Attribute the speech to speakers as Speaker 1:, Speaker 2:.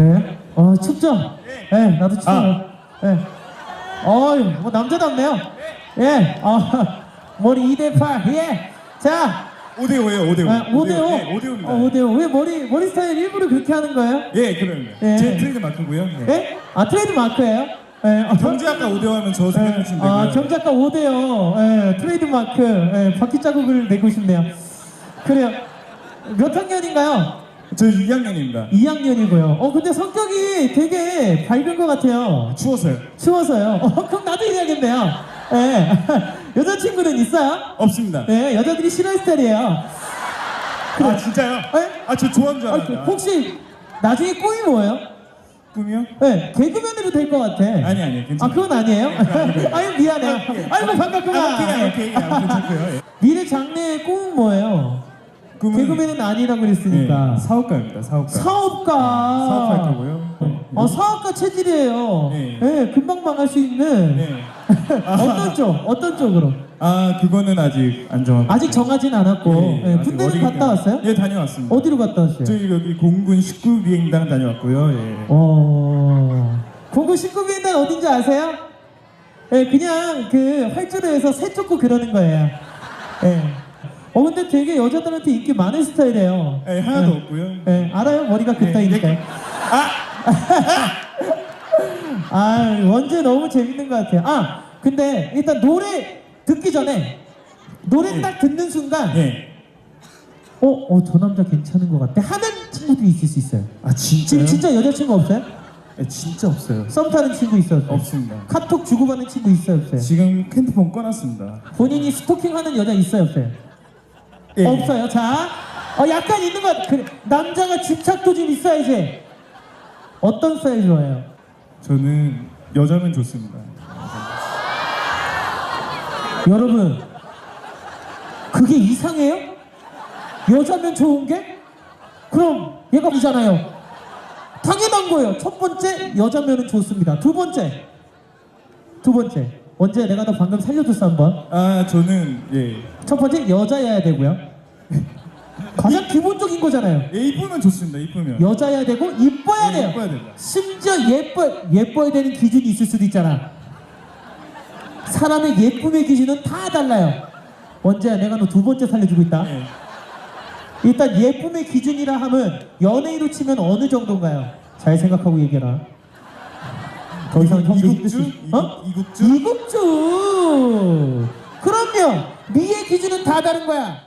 Speaker 1: 예? 어 춥죠? 예, 나도 추워요. 예. 어유, 뭐 남자답네요. 예, 어, 머리 2대 8. 예. 자,
Speaker 2: 5대5예요 5대5
Speaker 1: 아, 5대 5.
Speaker 2: 네, 5대5입니다
Speaker 1: 어, 5대 5. 왜 머리 머리 스타일 일부러 그렇게 하는 거예요?
Speaker 2: 예 그럼요
Speaker 1: 예.
Speaker 2: 제 트레이드 마크고요 네.
Speaker 1: 예? 아 트레이드 마크예요? 예. 어,
Speaker 2: 경제 아까 5대5 하면 저 생각해 주시면 되고요
Speaker 1: 아, 경작가 5대요. 예, 트레이드 마크. 예, 바퀴 자국을 내고 싶네요. 그래요. 몇 학년인가요?
Speaker 2: 저 2학년입니다
Speaker 1: 2학년이고요. 어, 근데 성격이 되게 밝은 것 같아요.
Speaker 2: 추워서요
Speaker 1: 추워서요. 어, 그럼 나도 해야겠네요. 예. 여자친구는 있어요?
Speaker 2: 없습니다
Speaker 1: 예, 여자들이 싫어할 스타일이에요.
Speaker 2: 아 진짜요?
Speaker 1: 예?
Speaker 2: 아저 좋아하는 줄
Speaker 1: 아,
Speaker 2: 알았다
Speaker 1: 혹시 나중에 꿈이 뭐예요?
Speaker 2: 꿈이요?
Speaker 1: 예, 개그맨으로 될 것 같아.
Speaker 2: 아니 아니
Speaker 1: 아,
Speaker 2: 괜찮아요
Speaker 1: 그건 아니에요? 아유, 미안해요. 아이고,
Speaker 2: 아,
Speaker 1: 반갑구나.
Speaker 2: 오케이 오케이 아, 괜찮고요 예.
Speaker 1: 미래 장래의 꿈은 뭐예요? 개그맨은 아니라고 그랬으니까.
Speaker 2: 예, 사업가입니다 사업가
Speaker 1: 사업가.
Speaker 2: 사업할 거고요
Speaker 1: 어, 사업가 체질이에요.
Speaker 2: 네.
Speaker 1: 예, 금방 망할 수 있는.
Speaker 2: 네.
Speaker 1: 어떤 쪽? 어떤 쪽으로?
Speaker 2: 아 그거는 아직 안 정하고
Speaker 1: 아직 정하진 않았고.
Speaker 2: 예,
Speaker 1: 예,
Speaker 2: 아직
Speaker 1: 군대는
Speaker 2: 어리기
Speaker 1: 갔다
Speaker 2: 때문에.
Speaker 1: 왔어요?
Speaker 2: 예 다녀왔습니다
Speaker 1: 어디로 갔다 왔어요?
Speaker 2: 저희 여기 공군 19비행단 다녀왔고요 예.
Speaker 1: 어. 공군 19비행단 어딘지 아세요? 예, 그냥 그 활주로에서 새 쫓고 그러는 거예요. 예. 어, 근데 되게 여자들한테 인기 많은 스타일이에요.
Speaker 2: 예, 하나도
Speaker 1: 예.
Speaker 2: 없고요
Speaker 1: 예, 알아요? 머리가
Speaker 2: 네,
Speaker 1: 그따위니까.
Speaker 2: 네.
Speaker 1: 아, 원제 너무 재밌는 것 같아요. 아, 근데 일단 노래 듣기 전에 노래
Speaker 2: 예.
Speaker 1: 딱 듣는 순간,
Speaker 2: 예.
Speaker 1: 어, 어, 저 남자 괜찮은 것 같아. 하는 친구들이 있을 수 있어요.
Speaker 2: 아 진짜요?
Speaker 1: 진짜 여자친구 없어요?
Speaker 2: 예, 진짜 없어요
Speaker 1: 썸 타는 친구 있어요? 없어요?
Speaker 2: 없습니다
Speaker 1: 카톡 주고받는 친구 있어요? 없어요?
Speaker 2: 지금 핸드폰 꺼놨습니다
Speaker 1: 본인이 스토킹 하는 여자 있어요? 없어요?
Speaker 2: 예.
Speaker 1: 없어요. 자, 어, 약간 있는 것. 그래, 남자가 집착도 좀 있어야지. 어떤 스타일 좋아해요?
Speaker 2: 저는 여자면 좋습니다
Speaker 1: 여러분, 그게 이상해요? 여자면 좋은 게? 그럼 얘가 이잖아요. 당연한 거예요. 첫 번째, 여자면은 좋습니다. 두 번째, 두 번째. 언제 내가 너 방금 살려줬어 한번.
Speaker 2: 아 저는 예
Speaker 1: 첫 번째, 여자여야 되고요. 가장 기본적인 거잖아요.
Speaker 2: 예, 이쁘면 좋습니다 이쁘면
Speaker 1: 여자여야 되고 이뻐야
Speaker 2: 예,
Speaker 1: 돼요.
Speaker 2: 이뻐야.
Speaker 1: 심지어 예뻐 예뻐야 되는 기준이 있을 수도 있잖아. 사람의 예쁨의 기준은 다 달라요. 언제야 내가 너 두 번째 살려주고 있다.
Speaker 2: 예.
Speaker 1: 일단 예쁨의 기준이라 하면 연예인으로 치면 어느 정도인가요? 잘 생각하고 얘기해라. 더 이상 형
Speaker 2: 이국주?
Speaker 1: 믿을 수- 어?
Speaker 2: 이국- 이국주?
Speaker 1: 이국주. 그럼요. 미의 기준은 다 다른 거야.